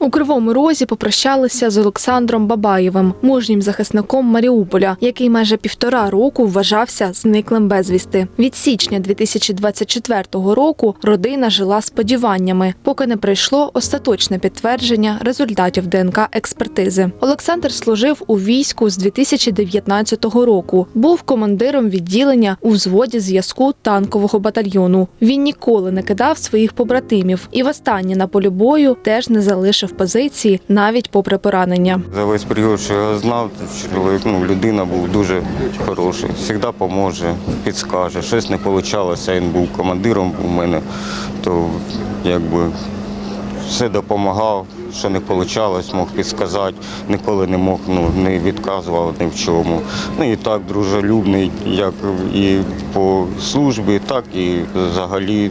У Кривому Розі попрощалися з Олександром Бабаєвим, мужнім захисником Маріуполя, який майже півтора року вважався зниклим безвісти. Від січня 2024 року родина жила сподіваннями, поки не прийшло остаточне підтвердження результатів ДНК експертизи. Олександр служив у війську з 2019 року. Був командиром відділення у взводі зв'язку танкового батальйону. Він ніколи не кидав своїх побратимів і востаннє на полі бою теж не залишив позиції навіть попри поранення. За весь період, що я знав, чоловік, ну, людина був дуже хороший. Завжди поможе, підскаже. Щось не вийшло, він був командиром у мене, то якби все допомагав, що не вийшло, мог підсказати, ніколи не мог, ну, не відказував ні в чому. Ну і так дружелюбний, як і по службі, так і взагалі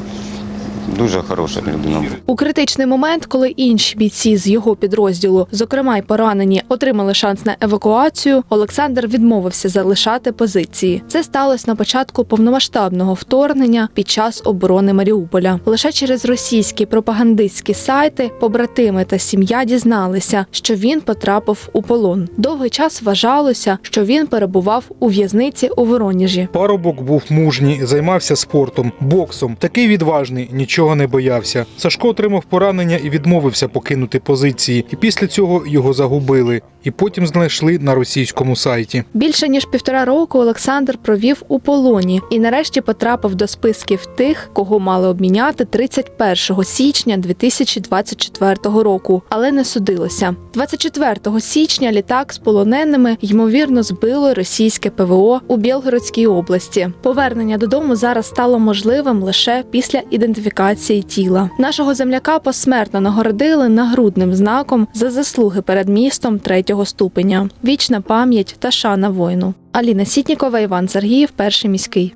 дуже хороша людина. У критичний момент, коли інші бійці з його підрозділу, зокрема й поранені, отримали шанс на евакуацію, Олександр відмовився залишати позиції. Це сталося на початку повномасштабного вторгнення під час оборони Маріуполя. Лише через російські пропагандистські сайти побратими та сім'я дізналися, що він потрапив у полон. Довгий час вважалося, що він перебував у в'язниці у Воронежі. Парубок був мужній, займався спортом, боксом. Такий відважний, нічого не боявся. Сашко отримав поранення і відмовився покинути позиції. І після цього його загубили. І потім знайшли на російському сайті. Більше ніж півтора року Олександр провів у полоні і нарешті потрапив до списків тих, кого мали обміняти 31 січня 2024 року, але не судилося. 24 січня літак з полоненими ймовірно збило російське ПВО у Білгородській області. Повернення додому зараз стало можливим лише після ідентифікації тіла. Нашого земляка посмертно нагородили нагрудним знаком за заслуги перед містом третього ступеня. Вічна пам'ять та шана воїну. Аліна Сітнікова, Іван Сергіїв, перший міський.